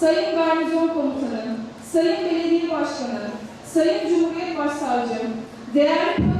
Sayın Garnizon Komutanı, Sayın Belediye Başkanı, Sayın Cumhuriyet Başsavcım, değerli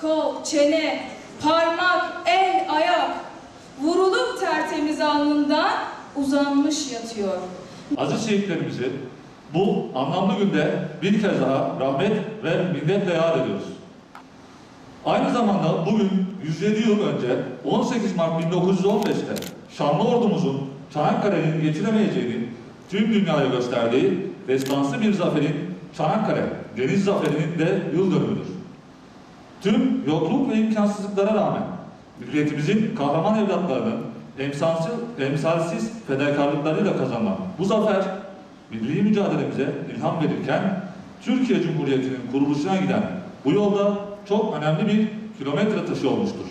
kol, çene, parmak, el, ayak, vurulup tertemiz alnından uzanmış yatıyor. Aziz şehitlerimizi bu anlamlı günde bir kez daha rahmet ve minnetle yad ediyoruz. Aynı zamanda bugün 107 yıl önce 18 Mart 1915'te Şanlı ordumuzun Çanakkale'nin geçiremeyeceğini tüm dünyaya gösterdiği destansı bir zaferin Çanakkale Deniz Zaferi'nin de yıl dönümüdür. Tüm yokluk ve imkansızlıklara rağmen milletimizin kahraman evlatlarının emsalsiz, emsalsiz fedakarlıklarıyla kazanılan bu zafer milli mücadelemize ilham verirken Türkiye Cumhuriyeti'nin kuruluşuna giden bu yolda çok önemli bir kilometre taşı olmuştur.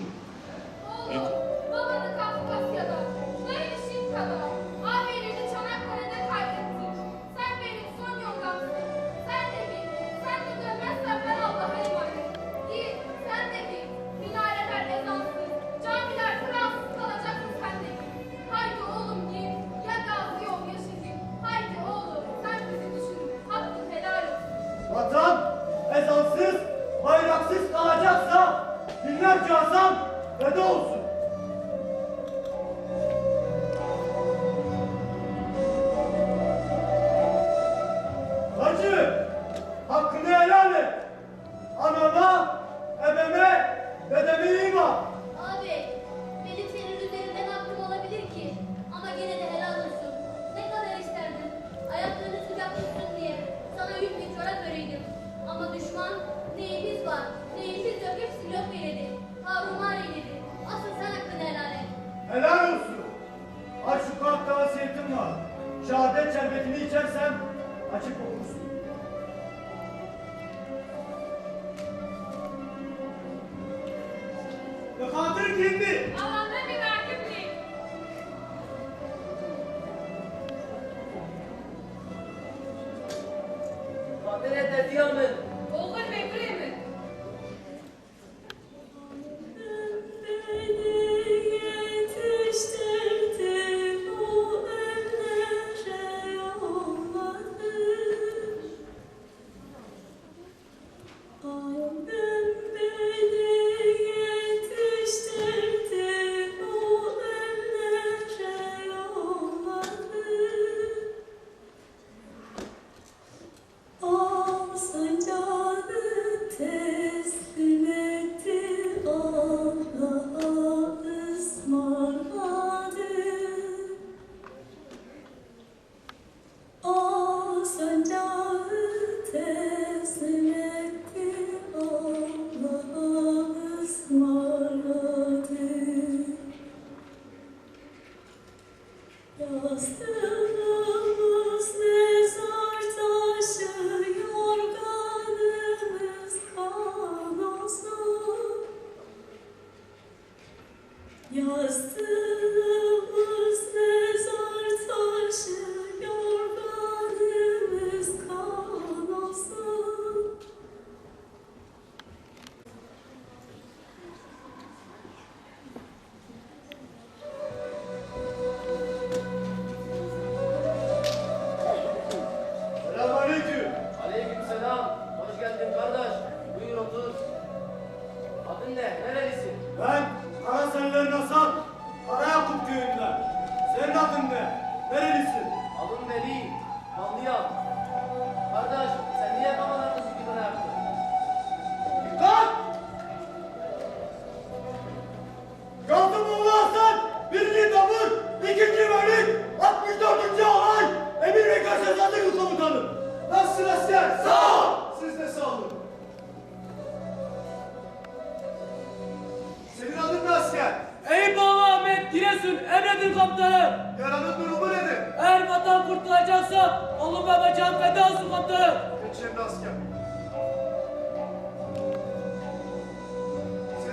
Kadere de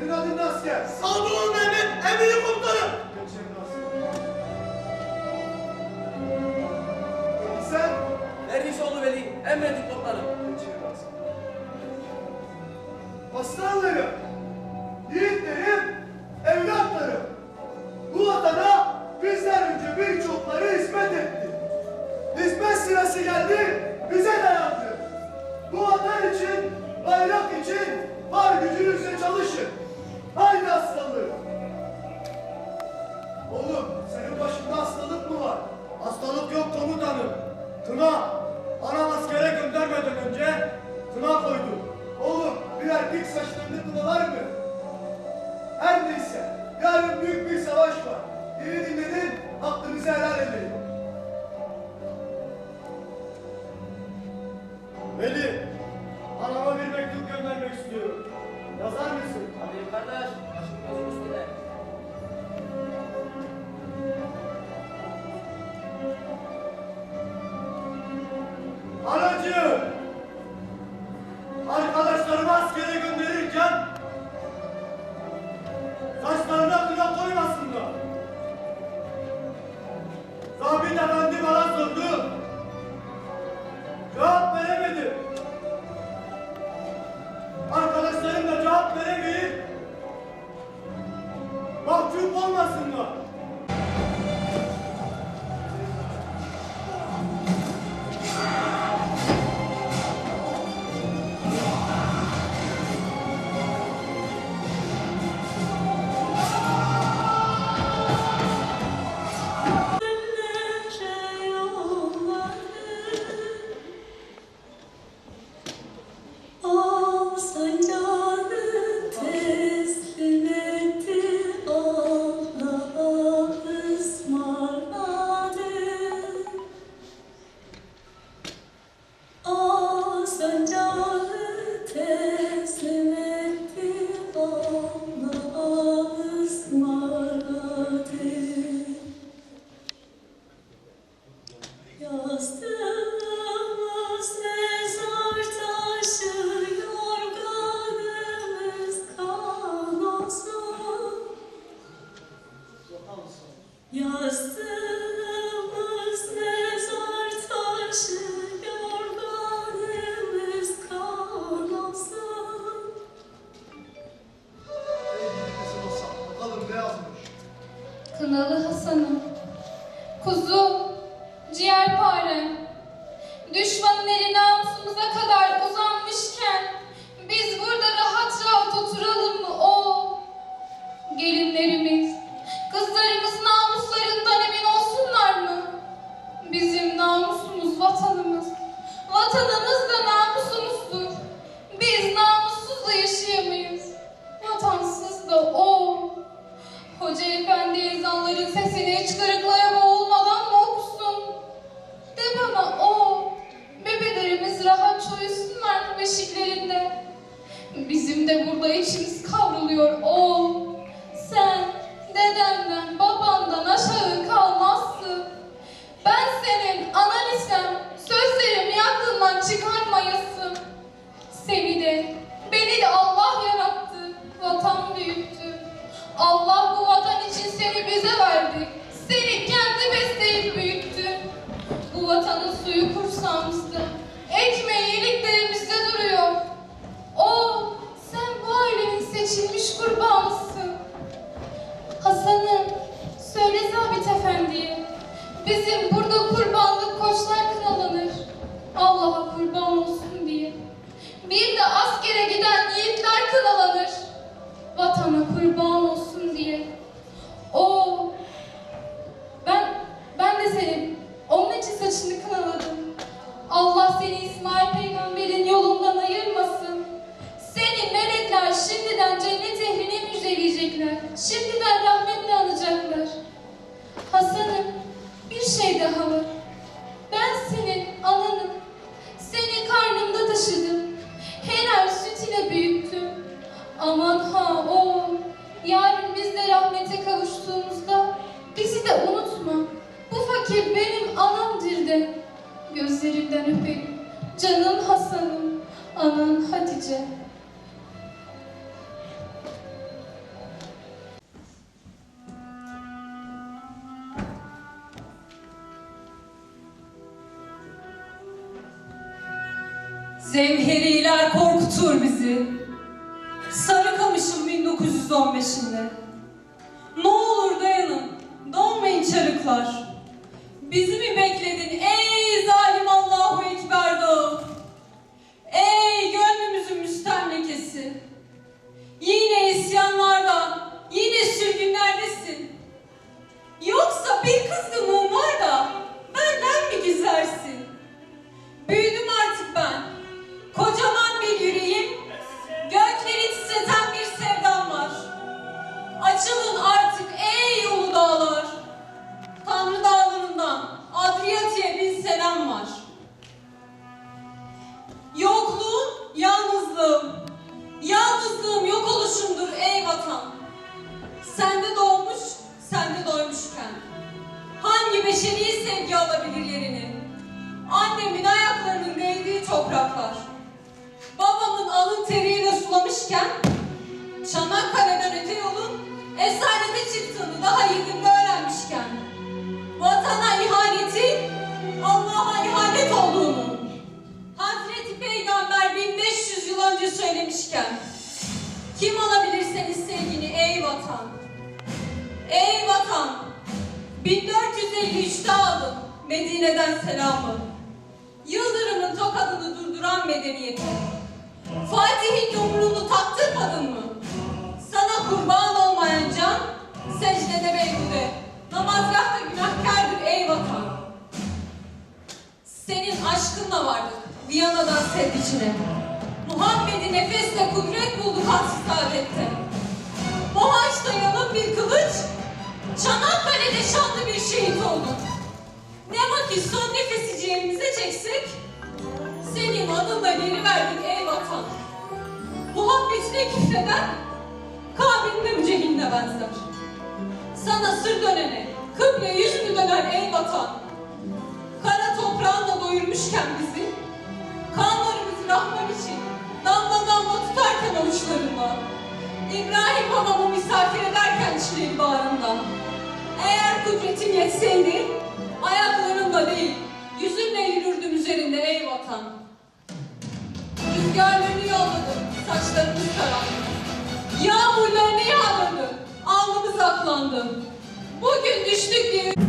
Ne asker? Sağduğun Mehmet, eminim komutanım. Geç yerine asker. Sen? Dervişoğlu Veli, emredin komutanım. Geç yerine asker. Aslanlarım, Oğlum, kuzu, ciğerpare, düşmanın eli namusumuza kadar uzanmışken biz burada rahat rahat oturalım mı o? Gelinlerimiz, kızlarımız namuslarından emin olsunlar mı? Bizim namusumuz vatanımız, vatanımız da namusumuzdur. Biz namussuz da yaşayamayız, vatansız da o. Hoca efendi ezanların sesini çıkarıklaya boğulmadan mı okusun? De bana o, uyusunlar mı beşiklerinde? Bizim de burada içimiz kavruluyor o. Sen dedemden, babandan aşağı kalmazsın. Ben senin anan isem sözlerimi aklından çıkarmayasın. Seni de, beni de Allah yarattı. Vatan büyüktü. Allah bu vatan için seni bize verdi. Seçilmiş kurbanısın. Hasan'ım, söyle Zabit Efendi'ye. Bizim burada kurbanlık koçlar kınalanır. Allah'a kurban olsun diye. Bir de askere giden yiğitler kınalanır. Vatana kurban olsun Zemheriler korkutur bizi. Sarıkamış'ın 1915'inde. Ne olur dayanın, donmayın çarıklar. Bizi mi bekledin esarete çıktığını daha yedimde öğrenmişken vatana ihaneti Allah'a ihanet olduğunu Hazreti Peygamber 1500 yıl önce söylemişken kim alabilir senin sevgini ey vatan? Ey vatan! 1453'te aldım Medine'den selamı. Yıldırımın tokadını durduran medeniyeti. Fatih'in yumruğunu taktırmadın mı? Sana kurban olmayan can, secdede beyhude. Namazgahta günahkardır ey vatan. Senin aşkınla vardık Viyana'dan Sevdiç'ine. Muhammed'i nefesle kudret bulduk hasrı saadette. Mohaç'ta yalın bir kılıç, Çanakkale'de şanlı bir şehit olduk. Ne vakit son nefesi ciğerimize çeksek, senin adınla geri verdik ey vatan. Muhabbetine küfreden, Kabe'nin mücehine benzer. Sana sır dönene, kıble yüz mü döner ey vatan? Kara toprağınla doyurmuşken bizi, kanlarımızı rahman için damla damla tutarken avuçlarında, İbrahim babamı misafir ederken çileği bağrında, eğer kudretin yetseydi, ayaklarımla değil, yüzümle yürürdüm üzerinde ey vatan. Rüzgarlarını yolladım, saçlarımız karandı. Yağmurlarını yağdırdı, aklandı. Bugün düştük diye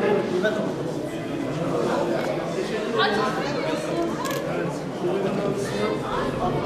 Teşekkür ederiz. Sağ olun.